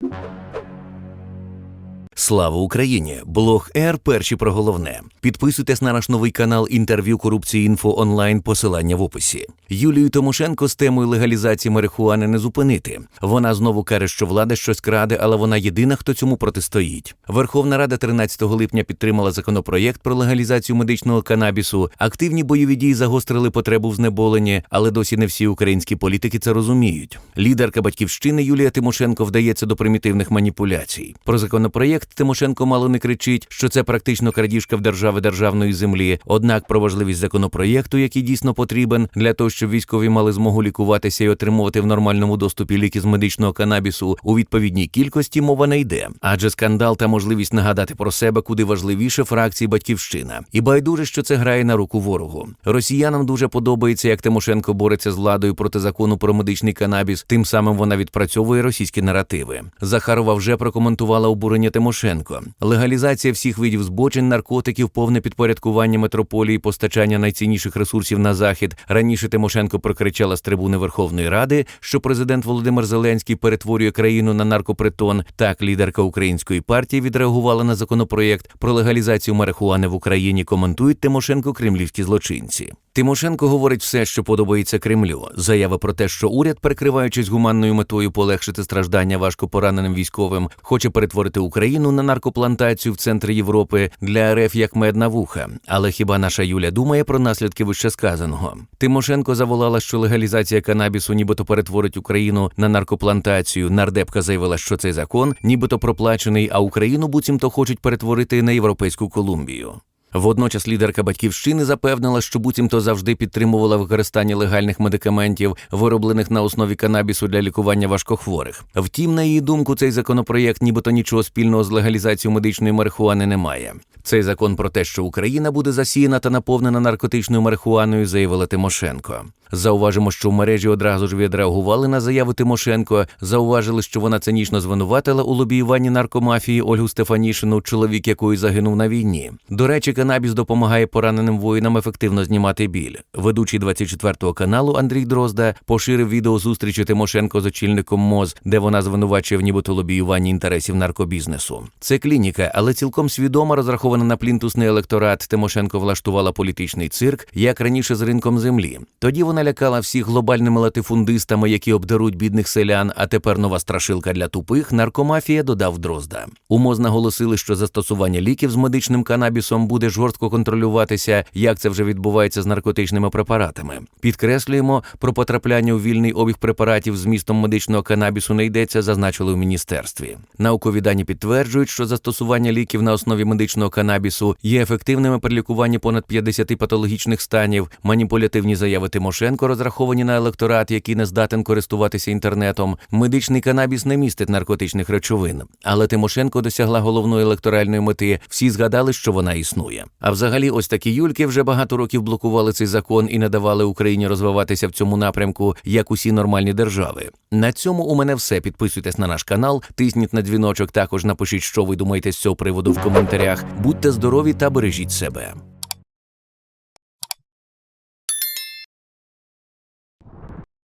you Слава Україні! Блог Р. Перші про головне. Підписуйтесь на наш новий канал інтерв'ю корупції інфо онлайн. Посилання в описі. Юлію Тимошенко з темою легалізації марихуани не зупинити. Вона знову каже, що влада щось краде, але вона єдина, хто цьому протистоїть. Верховна Рада 13 липня підтримала законопроєкт про легалізацію медичного канабісу. Активні бойові дії загострили потребу в знеболенні, але досі не всі українські політики це розуміють. Лідерка батьківщини Юлія Тимошенко вдається до примітивних маніпуляцій. Про законопроєкт Тимошенко мало не кричить, що це практично крадіжка в держави державної землі. Однак про важливість законопроєкту, який дійсно потрібен для того, щоб військові мали змогу лікуватися і отримувати в нормальному доступі ліки з медичного канабісу у відповідній кількості, мова не йде. Адже скандал та можливість нагадати про себе куди важливіше фракції батьківщина. І байдуже, що це грає на руку ворогу. Росіянам дуже подобається, як Тимошенко бореться з владою проти закону про медичний канабіс. Тим самим вона відпрацьовує російські наративи. Захарова вже прокоментувала обурення Тимошенко. Легалізація всіх видів збочень, наркотиків, повне підпорядкування метрополії, постачання найцінніших ресурсів на захід. Раніше Тимошенко прокричала з трибуни Верховної Ради, що президент Володимир Зеленський перетворює країну на наркопритон. Так, лідерка української партії відреагувала на законопроєкт про легалізацію марихуани в Україні. Коментують Тимошенко кремлівські злочинці. Тимошенко говорить все, що подобається Кремлю. Заяви про те, що уряд, перекриваючись гуманною метою полегшити страждання важко пораненим військовим, хоче перетворити Україну на наркоплантацію в центрі Європи для РФ як медна вуха. Але хіба наша Юля думає про наслідки вищесказаного? Тимошенко заволала, що легалізація канабісу нібито перетворить Україну на наркоплантацію. Нардепка заявила, що цей закон нібито проплачений, а Україну буцімто хочуть перетворити на європейську Колумбію. Водночас лідерка батьківщини запевнила, що буцімто завжди підтримувала використання легальних медикаментів, вироблених на основі канабісу для лікування важкохворих. Втім, на її думку, цей законопроєкт нібито нічого спільного з легалізацією медичної марихуани не має. Цей закон про те, що Україна буде засіяна та наповнена наркотичною марихуаною, заявила Тимошенко. Зауважимо, що в мережі одразу ж відреагували на заяву Тимошенко. Зауважили, що вона цинічно звинуватила у лобіюванні наркомафії Ольгу Стефанішину, чоловік якої загинув на війні. До речі, канабіс допомагає пораненим воїнам ефективно знімати біль. Ведучий 24 каналу Андрій Дрозда поширив відео зустрічі Тимошенко з очільником МОЗ, де вона звинувачує в нібито лобіюванні інтересів наркобізнесу. Це клініка, але цілком свідомо розрахована на плінтусний електорат. Тимошенко влаштувала політичний цирк, як раніше з ринком землі. Тоді вона лякала всіх глобальними латифундистами, які обдаруть бідних селян. А тепер нова страшилка для тупих наркомафія додав Дрозда. У МОЗ наголосили, що застосування ліків з медичним канабісом буде жорстко контролюватися, як це вже відбувається з наркотичними препаратами. Підкреслюємо, про потрапляння у вільний обіг препаратів з містом медичного канабісу не йдеться, зазначили у міністерстві. Наукові дані підтверджують, що застосування ліків на основі медичного канабісу є ефективними при лікуванні понад 50 патологічних станів. Маніпулятивні заяви Тимошенко розраховані на електорат, який не здатен користуватися інтернетом. Медичний канабіс не містить наркотичних речовин. Але Тимошенко досягла головної електоральної мети. Всі згадали, що вона існує. А взагалі, ось такі юльки вже багато років блокували цей закон і не давали Україні розвиватися в цьому напрямку, як усі нормальні держави. На цьому у мене все. Підписуйтесь на наш канал, тисніть на дзвіночок. Також напишіть, що ви думаєте з цього приводу в коментарях. Будьте здорові та бережіть себе.